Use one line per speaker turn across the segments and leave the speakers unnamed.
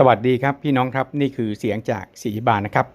สวัสดีครับพี่น้องครับนี่คือเสียงจากสีบานนะครับ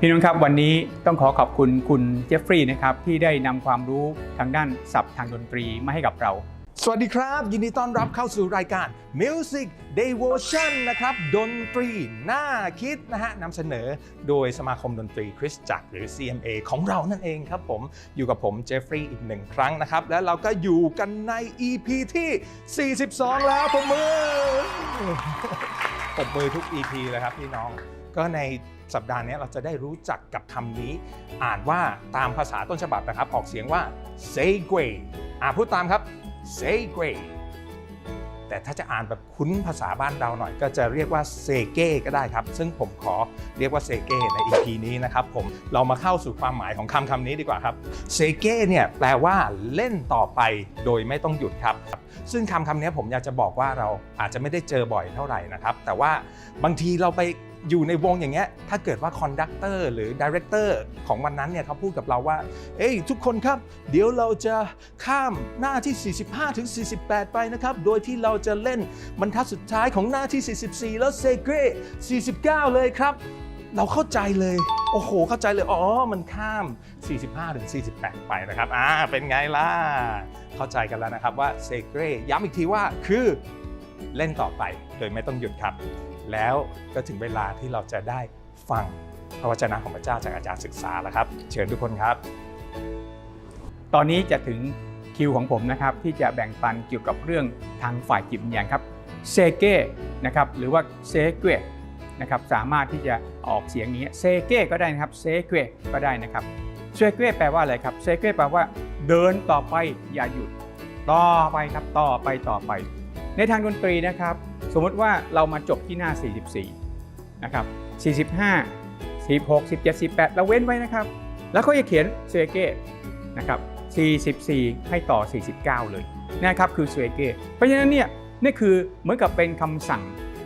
พี่น้องครับวันนี้ต้องขอขอบคุณคุณเจฟฟรีย์นะครับที่ได้นำความรู้ทางด้านศัพท์ทางดนตรีมาให้กับเรา
สวัสดีครับ ยินดีต้อนรับเข้าสู่รายการ Music Devotion นะครับ ดนตรีน่าคิดนะฮะนำเสนอโดยสมาคมดนตรีคริสตจักรหรือ CMA ของเรานั่นเองครับผมอยู่กับผมเจฟฟรีย์อีกหนึ่งครั้งนะครับ และเราก็อยู่กันใน EP ที่ 42 แล้วผมมือ บมือทุก EP เลยครับพี่น้อง ก็ในสัปดาห์นี้เราจะได้รู้จักกับคำนี้ อ่านว่าตามภาษาต้นฉบับนะครับ ออกเสียงว่า segway อ่าพูดตามครับ segway แต่ถ้าจะอ่านแบบคุ้นภาษาบ้านเราหน่อย ก็จะเรียกว่าเซเก้ก็ได้ครับ ซึ่งผมขอเรียกว่าเซเก้ใน EP นี้นะครับผมเรามาเข้าสู่ความหมายของคำคำนี้ดีกว่าครับเซเก้เนี่ยแปลว่าเล่นต่อไปโดยไม่ต้องหยุดครับ ซึ่งคำคำนี้ผมอยากจะบอกว่าเราอาจจะไม่ได้เจอบ่อยเท่าไหร่นะครับ แต่ว่าบางทีเราไป อยู่ในวงอย่างเงี้ยถ้าเกิดว่าคอนดักเตอร์หรือดีเรคเตอร์ของวันนั้นเนี่ยเขาพูดกับเราว่า เอ้ยทุกคนครับ เดี๋ยวเราจะข้ามหน้าที่ 45 ถึง 48 ไปนะครับ โดยที่เราจะเล่นบรรทัดสุดท้ายของหน้าที่ 44 แล้วเซเกร49 เลยครับ เราเข้าใจเลย โอ้โห เข้าใจเลย อ๋อ มันข้าม 45 ถึง 48 ไปนะครับ อ่า เป็นไงล่ะ เข้าใจกันแล้วนะครับว่าเซเกรย้ำอีกทีว่าคือเล่นต่อไปโดยไม่ต้องหยุดครับ แล้วก็ถึงเวลาที่เราจะได้ฟังพระวจนะของพระเจ้าจากอาจารย์ศึกษาแล้วครับ เชิญทุกคนครับ
ตอนนี้จะถึงคิวของผมนะครับ ที่จะแบ่งปันเกี่ยวกับเรื่องทางฝ่ายจิตวิญญาณครับเซเก้นะครับหรือว่าเซเกนะครับสามารถที่จะออกเสียงนี้เซเก้ก็ได้นะครับเซเกก็ได้นะครับเซเกแปลว่าอะไรครับเซเกแปลว่า เดินต่อไปอย่าหยุดต่อไปครับต่อไปต่อไป ในทางดนตรีนะครับ สมมติว่าเรามาจบที่หน้า 44 นะครับ 45 46 17 18 เราเว้นไว้นะครับ แล้วก็จะเขียนเซเก้นะครับ 44 ให้ต่อ 49 เลยนะครับคือเซเก้เพราะฉะนั้นเนี่ยนี่คือเหมือนกับเป็นคำสั่ง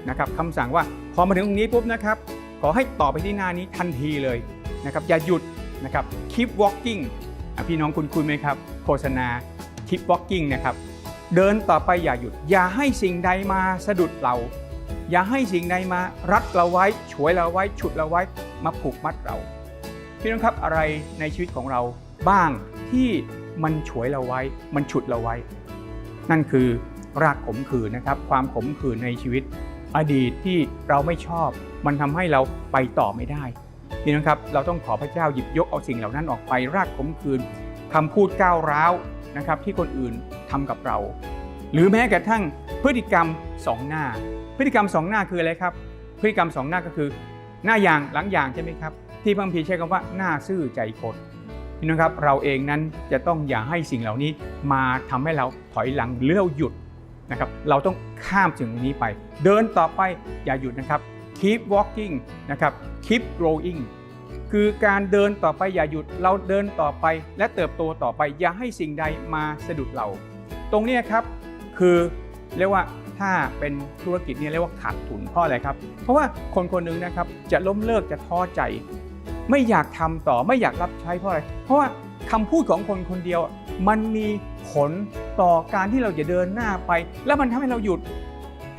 นะครับคำสั่งว่าพอมาถึงตรงนี้ปุ๊บนะครับ ขอให้ต่อไปที่หน้านี้ทันทีเลยนะครับอย่าหยุดนะครับ keep walking พี่น้องคุณคุณไหมครับ โฆษณา keep walking นะครับ เดินต่อไปอย่าหยุด อย่าให้สิ่งใดมาสะดุดเรา อย่าให้สิ่งใดมารัดเราไว้ฉวยเราไว้ ฉุดเราไว้มาผูกมัดเรา พี่น้องครับอะไรในชีวิตของเราบ้างที่มันฉวยเราไว้ มันฉุดเราไว้ นั่นคือรากขมขื่นนะครับ ความขมขื่นในชีวิต อดีตที่เราไม่ชอบ มันทำให้เราไปต่อไม่ได้พี่น้องครับเราต้องขอพระเจ้าหยิบยกเอาสิ่งเหล่านั้นออกไปรากขมขื่นคำพูดก้าวร้าวนะครับ ที่คนอื่น ทำกับเรา หรือแม้กระทั่งพฤติกรรมสองหน้า พฤติกรรมสองหน้าคืออะไรครับ พฤติกรรมสองหน้าก็คือ หน้าอย่างหลังอย่างใช่ไหมครับ ที่พระคัมภีร์ใช้คำว่าหน้าซื่อใจคดพี่น้องครับเราเองนั้นจะต้องอย่าให้สิ่งเหล่านี้มาทำให้เราถอยหลังหรือเราหยุดนะครับเราต้องข้ามสิ่งนี้ไป เดินต่อไปอย่าหยุดนะครับ keep walking นะครับ keep growing คือการเดินต่อไปอย่าหยุดเราเดินต่อไปและเติบโตต่อไปอย่าให้สิ่งใดมาสะดุดเรา ตรงนี้ครับคือเรียกว่าถ้าเป็นธุรกิจเนี่ยเรียกว่าขาดทุนเพราะอะไรครับ เพราะว่าคนคนหนึ่งนะครับจะล้มเลิกจะท้อใจ ไม่อยากทำต่อไม่อยากรับใช้เพราะอะไร เพราะว่าคำพูดของคนคนเดียว มันมีผลต่อการที่เราจะเดินหน้าไป แล้วมันทำให้เราหยุด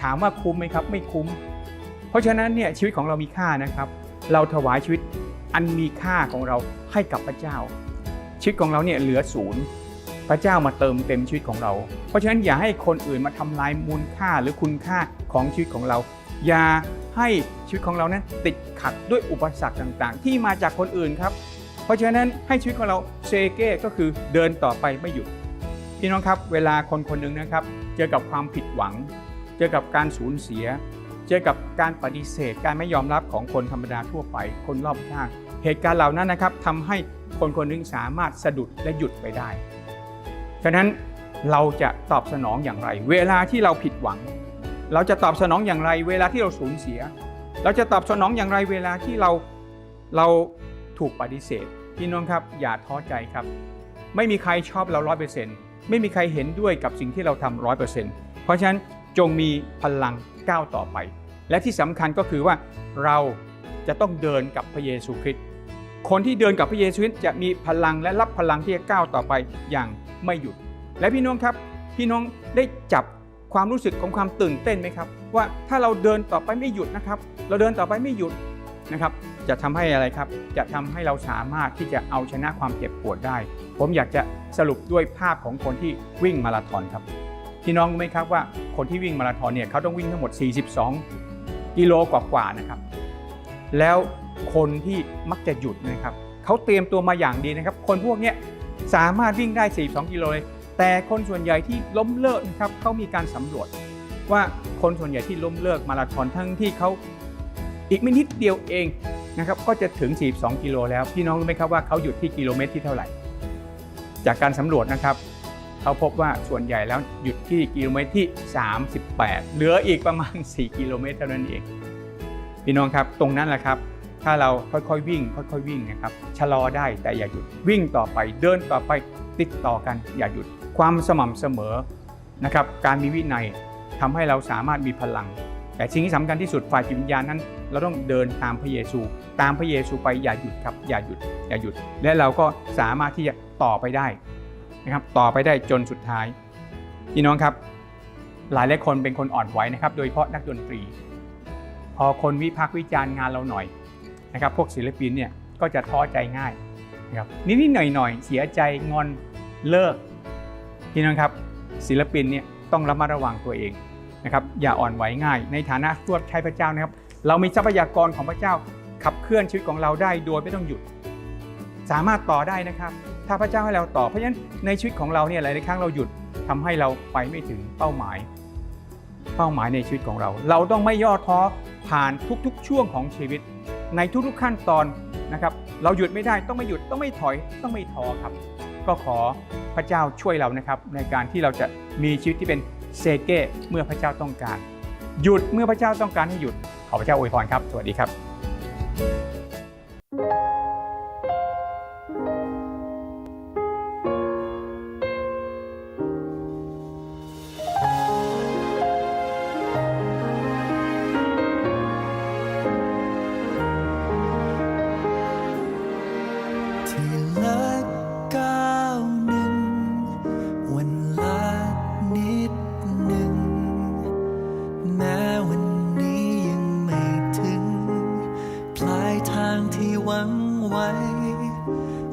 ถามว่าคุ้มไหมครับ ไม่คุ้ม เพราะฉะนั้นเนี่ยชีวิตของเรามีค่านะครับ เราถวายชีวิตอันมีค่าของเราให้กับพระเจ้า ชีวิตของเราเนี่ยเหลือศูนย์ พระเจ้ามาเติมเต็มชีวิตของเรา เพราะฉะนั้นอย่าให้คนอื่นมาทำลายมูลค่าหรือคุณค่าของชีวิตของเรา อย่าให้ชีวิตของเรานั้นติดขัดด้วยอุปสรรคต่างๆ ที่มาจากคนอื่นครับ เพราะฉะนั้นให้ชีวิตของเราเซเก้ก็คือเดินต่อไปไม่หยุด พี่น้องครับ เวลาคนคนหนึ่งนะครับ เจอกับความผิดหวัง เจอกับการสูญเสีย เจอกับการปฏิเสธ การไม่ยอมรับของคนธรรมดาทั่วไป คนรอบข้าง เหตุการณ์เหล่านั้นนะครับทำให้คนคนหนึงสามารถสะดุดและหยุดไปได้ ฉะนั้นเราจะตอบสนองอย่างไร เวลาที่เราผิดหวัง เราจะตอบสนองอย่างไร เวลาที่เราสูญเสีย เราจะตอบสนองอย่างไร เวลาที่เราเราถูกปฏิเสธพี่น้องครับอย่าท้อใจครับ ไม่มีใครชอบเราร้อยเปอร์เซ็นต์ไม่มีใครเห็นด้วยกับสิ่งที่เราทำร้อยเปอร์เซ็นต์เพราะฉะนั้นจงมีพลังก้าวต่อไป และที่สำคัญก็คือว่าเราจะต้องเดินกับพระเยซูคริสต์คนที่เดินกับพระเยซูคริสต์จะมีพลังและรับพลังที่จะก้าวต่อไปอย่าง ไม่หยุด และพี่น้องครับ พี่น้องได้จับความรู้สึกของความตื่นเต้นไหมครับ ว่าถ้าเราเดินต่อไปไม่หยุดนะครับ เราเดินต่อไปไม่หยุดนะครับ จะทำให้อะไรครับ จะทำให้เราสามารถที่จะเอาชนะความเจ็บปวดได้ ผมอยากจะสรุปด้วยภาพของคนที่วิ่งมาราธอนครับพี่น้องรู้ไหมครับว่าคนที่วิ่งมาราธอนเนี่ยเขาต้องวิ่งทั้งหมด 42 กิโลกว่าๆนะครับ แล้วคนที่มักจะหยุดนะครับเขาเตรียมตัวมาอย่างดีนะครับ คนพวกเนี้ย สามารถวิ่งได้ 42 กิโลเลย แต่คนส่วนใหญ่ที่ล้มเลิกนะครับเขามีการสำรวจ ว่าคนส่วนใหญ่ที่ล้มเลิกมาราธอนทั้งที่เขาอีกไม่นิดเดียวเองนะครับก็จะถึง 42 กิโลแล้ว พี่น้องรู้ไหมครับว่าเขาหยุดที่กิโลเมตรที่เท่าไหร่ จากการสำรวจนะครับเขาพบว่าส่วนใหญ่แล้วหยุดที่กิโลเมตรที่ 38 เหลืออีกประมาณ 4 กิโลเมตรเท่านั้นเอง พี่น้องครับตรงนั้นแหละครับ ถ้าเราค่อยๆวิ่ง ค่อยๆวิ่งนะครับชะลอได้แต่อย่าหยุดวิ่งต่อไปเดินต่อไปติดต่อกันอย่าหยุดความสม่ำเสมอนะครับการมีวินัยทำให้เราสามารถมีพลัง แต่สิ่งที่สำคัญที่สุดฝ่ายจิตวิญญาณนั้น เราต้องเดินตามพระเยซู ตามพระเยซูไปอย่าหยุดครับอย่าหยุดอย่าหยุด และเราก็สามารถที่จะต่อไปได้นะครับต่อไปได้จนสุดท้ายพี่น้องครับ หลายหลายคนเป็นคนอ่อนไหวนะครับ โดยเฉพาะนักดนตรี พอคนวิพากษ์วิจารณ์งานเราหน่อย นะครับพวกศิลปินเนี่ยก็จะท้อใจง่ายนะครับนิดๆหน่อยๆเสียใจงอนเลิกพี่น้องครับศิลปินเนี่ยต้องระมัดระวังตัวเองนะครับอย่าอ่อนไหวง่าย ในฐานะทวดใช้พระเจ้านะครับ เรามีทรัพยากรของพระเจ้าขับเคลื่อนชีวิตของเราได้โดยไม่ต้องหยุด สามารถต่อได้นะครับ ถ้าพระเจ้าให้เราต่อเพราะฉะนั้นในชีวิตของเราเนี่ยหลายๆครั้งเราหยุดทำให้เราไปไม่ถึงเป้าหมาย เป้าหมายในชีวิตของเรา เราต้องไม่ย่อท้อผ่านทุกๆช่วงของชีวิต ในทุกๆขั้นตอนนะครับ เราหยุดไม่ได้ต้องไม่หยุดต้องไม่ถอยต้องไม่ท้อครับ ก็ขอพระเจ้าช่วยเรานะครับ ในการที่เราจะมีชีวิตที่เป็นเซเก้เมื่อพระเจ้าต้องการ หยุดเมื่อพระเจ้าต้องการให้หยุดขอพระเจ้าอวยพรครับ สวัสดีครับ
ที หวังไว้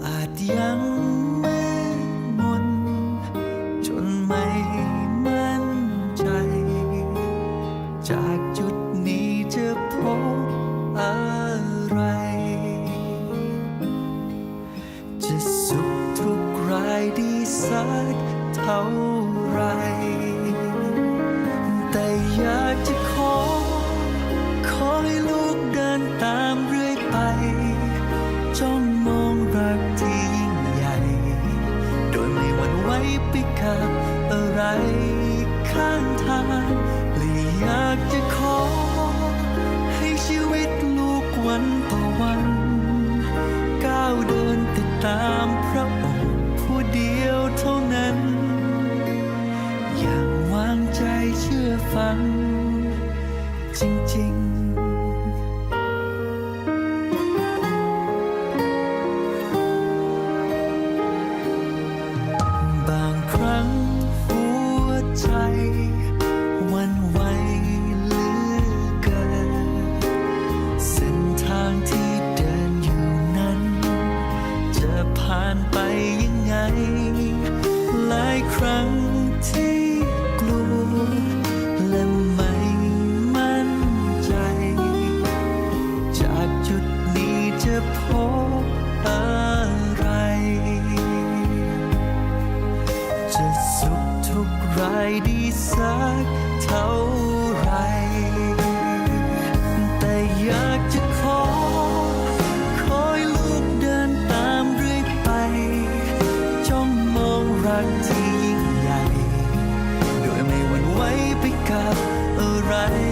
อาจยังมืดมน จนไม่มั่นใจ จากจุดนี้จะพบอะไร จะสุขทุกรายดีสักเท่า ข้างทางและอยากจะขอ ให้ชีวิตลูกวันต่อวันก้าวเดินติดตามพระองค์ผู้เดียวเท่านั้น อย่างวางใจเชื่อฟัง จริง ๆ ผ่านไปยังไง หลายครั้งที่กลัวและไม่มั่นใจ จากจุดนี้จะพบอะไร จะสุขทุกรายดีสักเท่าไร ไร